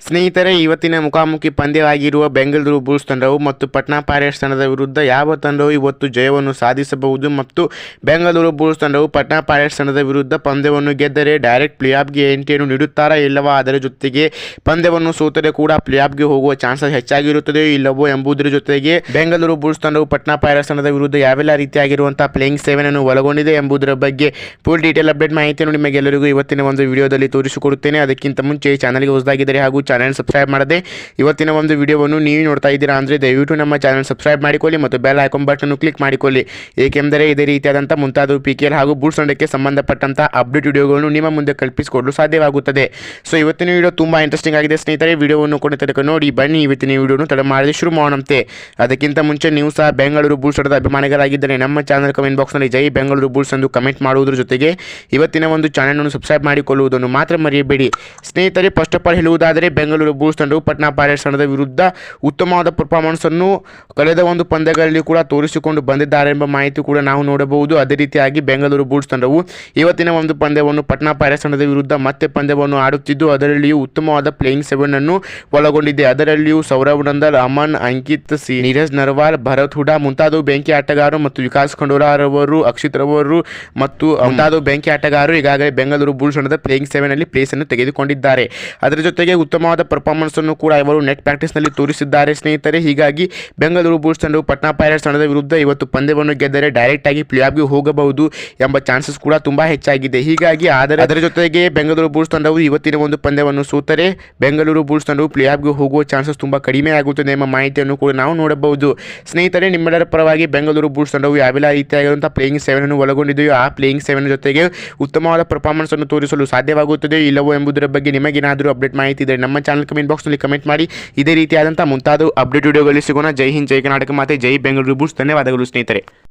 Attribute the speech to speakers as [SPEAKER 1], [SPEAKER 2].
[SPEAKER 1] ಸ್ನೇಹಿತರೆ, ಇವತ್ತಿನ ಮುಖಾಮುಖಿ ಪಂದ್ಯವಾಗಿರುವ ಬೆಂಗಳೂರು ಬುಲ್ಸ್ ತಂಡವು ಮತ್ತು ಪಟ್ನಾ ಪೈರೇಟ್ಸ್ ತಂಡದ ವಿರುದ್ಧ ಯಾವ ತಂಡವು ಇವತ್ತು ಜಯವನ್ನು ಸಾಧಿಸಬಹುದು ಮತ್ತು ಬೆಂಗಳೂರು ಬುಲ್ಸ್ ತಂಡವು ಪಟ್ನಾ ಪೈರೇಟ್ಸ್ ತಂಡದ ವಿರುದ್ಧ ಪಂದ್ಯವನ್ನು ಗೆದ್ದರೆ ಡೈರೆಕ್ಟ್ ಪ್ಲೇಆಫ್ಗೆ ಎಂಟ್ರಿಯನ್ನು ನೀಡುತ್ತಾರಾ ಇಲ್ಲವಾ ಅದರ ಜೊತೆಗೆ ಪಂದ್ಯವನ್ನು ಸೋತರೆ ಕೂಡ ಪ್ಲೇಆಫ್ಗೆ ಹೋಗುವ ಚಾನ್ಸಸ್ ಹೆಚ್ಚಾಗಿರುತ್ತದೆಯೋ ಇಲ್ಲವೋ ಎಂಬುದರ ಜೊತೆಗೆ ಬೆಂಗಳೂರು ಬುಲ್ಸ್ ತಂಡವು ಪಟ್ನಾ ಪೈರೇಟ್ಸ್ ತಂಡದ ವಿರುದ್ಧ ಯಾವೆಲ್ಲ ರೀತಿಯಾಗಿರುವಂತಹ ಪ್ಲೇಯಿಂಗ್ ಸೆವೆನ್ ಒಳಗೊಂಡಿದೆ ಎಂಬುದರ ಬಗ್ಗೆ ಫುಲ್ ಡೀಟೇಲ್ ಅಪ್ಡೇಟ್ ಮಾಹಿತಿಯನ್ನು ನಿಮಗೆಲ್ಲರಿಗೂ ಇವತ್ತಿನ ಒಂದು ವಿಡಿಯೋದಲ್ಲಿ ತೋರಿಸಿಕೊಡುತ್ತೇನೆ. ಅದಕ್ಕಿಂತ ಮುಂಚೆ ಚಾನಲ್ಗೆ ಹೊಸದಾಗಿದ್ದರೆ ಹಾಗೂ ಚಾನಲ್ ಸಬ್ಸ್ಕ್ರೈಬ್ ಮಾಡದೆ. ಇವತ್ತಿನ ಒಂದು ವಿಡಿಯೋವನ್ನು ನೀವು ನೋಡ್ತಾ ಇದ್ದೀರಾ ಅಂದರೆ ದಯವಿಟ್ಟು ನಮ್ಮ ಚಾನಲ್ ಸಬ್ಸ್ಕ್ರೈಬ್ ಮಾಡಿಕೊಳ್ಳಿ ಮತ್ತು ಬೆಲ್ ಐಕಾನ್ ಬಟನ್ ಕ್ಲಿಕ್ ಮಾಡಿಕೊಳ್ಳಿ. ಏಕೆಂದರೆ ಇದೇ ರೀತಿಯಾದಂಥ ಮುಂತಾದ ಪಿ ಕೆ ಎಲ್ ಹಾಗೂ ಬೂಟ್ಸ್ ತಂಡಕ್ಕೆ ಸಂಬಂಧಪಟ್ಟಂಥ ಅಪ್ಡೇಟ್ ವಿಡಿಯೋಗಳನ್ನು ನಿಮ್ಮ ಮುಂದೆ ಕಲ್ಪಿಸಿಕೊಡಲು ಸಾಧ್ಯವಾಗುತ್ತದೆ. ಸೊ ಇವತ್ತಿನ ವಿಡಿಯೋ ತುಂಬ ಇಂಟ್ರೆಸ್ಟಿಂಗ್ ಆಗಿದೆ ಸ್ನೇಹಿತರೆ. ವಿಡಿಯೋವನ್ನು ಕೂಡ ತನಕ ನೋಡಿ, ಬನ್ನಿ, ಇವತ್ತಿನ ವಿಡಿಯೋನು ತಡ ಮಾಡದೆ ಶುರು ಮಾಡೋಣಂತೆ. ಅದಕ್ಕಿಂತ ಮುಂಚೆ ನೀವು ಸಹ ಬೆಂಗಳೂರು ಬುಲ್ಸ್ ತಂಡದ ಅಭಿಮಾನಿಗಳಾಗಿದ್ದರೆ ನಮ್ಮ ಚಾನಲ್ ಕಮೆಂಟ್ ಬಾಕ್ಸ್ನಲ್ಲಿ ಜೈ ಬೆಂಗಳೂರು ಬೂಟ್ಸ್ ಎಂದು ಕಮೆಂಟ್ ಮಾಡುವುದರ ಜೊತೆಗೆ ಇವತ್ತಿನ ಒಂದು ಚಾನಲನ್ನು ಸಬ್ಸ್ಕ್ರೈಬ್ ಮಾಡಿಕೊಳ್ಳುವುದನ್ನು ಮಾತ್ರ ಮರೆಯಬೇಡಿ. ಸ್ನೇಹಿತರೆ ಫಸ್ಟ್ ಆಫ್ ಆಲ್ ಹೇಳುವುದಾದರೆ ಬೆಂಗಳೂರು ಬೂಲ್ಸ್ ತಂಡವು ಪಟ್ನಾ ಪೈರೇಟ್ಸ್ ತಂಡದ ವಿರುದ್ಧ ಉತ್ತಮವಾದ ಪರ್ಫಾರ್ಮೆನ್ಸ್ ಅನ್ನು ಕಳೆದ ಒಂದು ಪಂದ್ಯಗಳಲ್ಲಿ ಕೂಡ ತೋರಿಸಿಕೊಂಡು ಬಂದಿದ್ದಾರೆ ಎಂಬ ಮಾಹಿತಿ ಕೂಡ ನಾವು ನೋಡಬಹುದು. ಅದೇ ರೀತಿಯಾಗಿ ಬೆಂಗಳೂರು ಬೂಲ್ಸ್ ತಂಡವು ಇವತ್ತಿನ ಒಂದು ಪಂದ್ಯವನ್ನು ಪಟ್ನಾ ಪೈರೇಟ್ಸ್ ತಂಡದ ವಿರುದ್ಧ ಮತ್ತೆ ಪಂದ್ಯವನ್ನು ಆಡುತ್ತಿದ್ದು, ಅದರಲ್ಲಿಯೂ ಉತ್ತಮವಾದ ಪ್ಲೇಯಿಂಗ್ ಸೆವೆನ್ ಅನ್ನು ಒಳಗೊಂಡಿದೆ. ಅದರಲ್ಲಿಯೂ ಸೌರವ್ ನಂದಲ್, ಅಮನ್, ಅಂಕಿತ್, ಸಿ, ನೀರಜ್ ನರ್ವಾಲ್, ಭರತ್ ಹುಡಾ, ಮುಂತಾದವು ಬೆಂಕಿ ಆಟಗಾರರು ಮತ್ತು ವಿಕಾಸ್ ಖಂಡೂರಾರವರು ಅಕ್ಷಿತ್ ರವರು ಮತ್ತು ಮುಂತಾದವು ಬೆಂಕಿ ಆಟಗಾರರು ಈಗಾಗಲೇ ಬೆಂಗಳೂರು ಬುಲ್ಸ್ ತಂಡದ ಪ್ಲೇಯಿಂಗ್ ಸೆವೆನ್ ಅಲ್ಲಿ ಪ್ಲೇಸ್ ಅನ್ನು ತೆಗೆದುಕೊಂಡಿದ್ದಾರೆ. ಅದರ ಜೊತೆಗೆ ಉತ್ತಮವಾದ ಪರ್ಫಾರ್ಮೆನ್ಸ್ ಅನ್ನು ಕೂಡ ಇವರು ನೆಟ್ ಪ್ರಾಕ್ಟೀಸ್ನಲ್ಲಿ ತೋರಿಸಿದ್ದಾರೆ ಸ್ನೇಹಿತರೆ. ಹೀಗಾಗಿ ಬೆಂಗಳೂರು ಬುಲ್ಸ್ ತಂಡವು ಪಟ್ನಾ ಪೈರೇಟ್ಸ್ ತಂಡದ ವಿರುದ್ಧ ಇವತ್ತು ಪಂದ್ಯವನ್ನು ಗೆದ್ದರೆ ಡೈರೆಕ್ಟ್ ಆಗಿ ಪ್ಲೇಆಫ್ಗೆ ಹೋಗಬಹುದು ಎಂಬ ಚಾನ್ಸಸ್ ಕೂಡ ತುಂಬಾ ಹೆಚ್ಚಾಗಿದೆ. ಹೀಗಾಗಿ ಆದರೆ ಅದರ ಜೊತೆಗೆ ಬೆಂಗಳೂರು ಬುಲ್ಸ್ ತಂಡವು ಇವತ್ತಿನ ಒಂದು ಪಂದ್ಯವನ್ನು ಸೋತರೆ ಬೆಂಗಳೂರು ಬುಲ್ಸ್ ತಂಡವು ಪ್ಲೇಆಫ್ಗೆ ಹೋಗುವ ಚಾನ್ಸಸ್ ತುಂಬಾ ಕಡಿಮೆ ಆಗುತ್ತದೆ ಎಂಬ ಮಾಹಿತಿಯನ್ನು ಕೂಡ ನಾವು ನೋಡಬಹುದು. ಸ್ನೇಹಿತರೆ, ನಿಮ್ಮೆಲ್ಲರ ಪರವಾಗಿ ಬೆಂಗಳೂರು ಬುಲ್ಸ್ ತಂಡವು ಯಾವೆಲ್ಲ ರೀತಿಯಾಗಿರುವಂತಹ ಪ್ಲೇಯಿಂಗ್ ಸೆವೆನ್ ಅನ್ನು ಒಳಗೊಂಡಿದೆಯೋ ಆ ಪ್ಲೇಯಿಂಗ್ ಸೆವೆನ್ ಜೊತೆಗೆ ಉತ್ತಮವಾದ ಪರ್ಫಾರ್ಮೆನ್ಸ್ ಅನ್ನು ತೋರಿಸಲು ಸಾಧ್ಯವಾಗುತ್ತದೆ ಇಲ್ಲವೋ ಎಂಬುದರ ಬಗ್ಗೆ ನಿಮಗೇನಾದರೂ ಅಪ್ಡೇಟ್ ಮಾಹಿತಿ ಇದ್ದರೆ ನಮ್ಮ ಚಾನಲ್ ಕಮೆಂಟ್ ಬಾಕ್ಸ್ನಲ್ಲಿ ಕಮೆಂಟ್ ಮಾಡಿ. ಇದೇ ರೀತಿಯಾದಂಥ ಮುಂತಾದ ಅಪ್ಡೇಟ್ ವಿಡಿಯೋಗಳಲ್ಲಿ ಸಿಗೋಣ. ಜೈ ಹಿಂದ್, ಜೈ ಕರ್ನಾಟಕ ಮಾತೆ, ಜೈ ಬೆಂಗಳೂರು ಬೂಸ್ ಧನ್ಯವಾದಗಳು ಸ್ನೇಹಿತರೆ.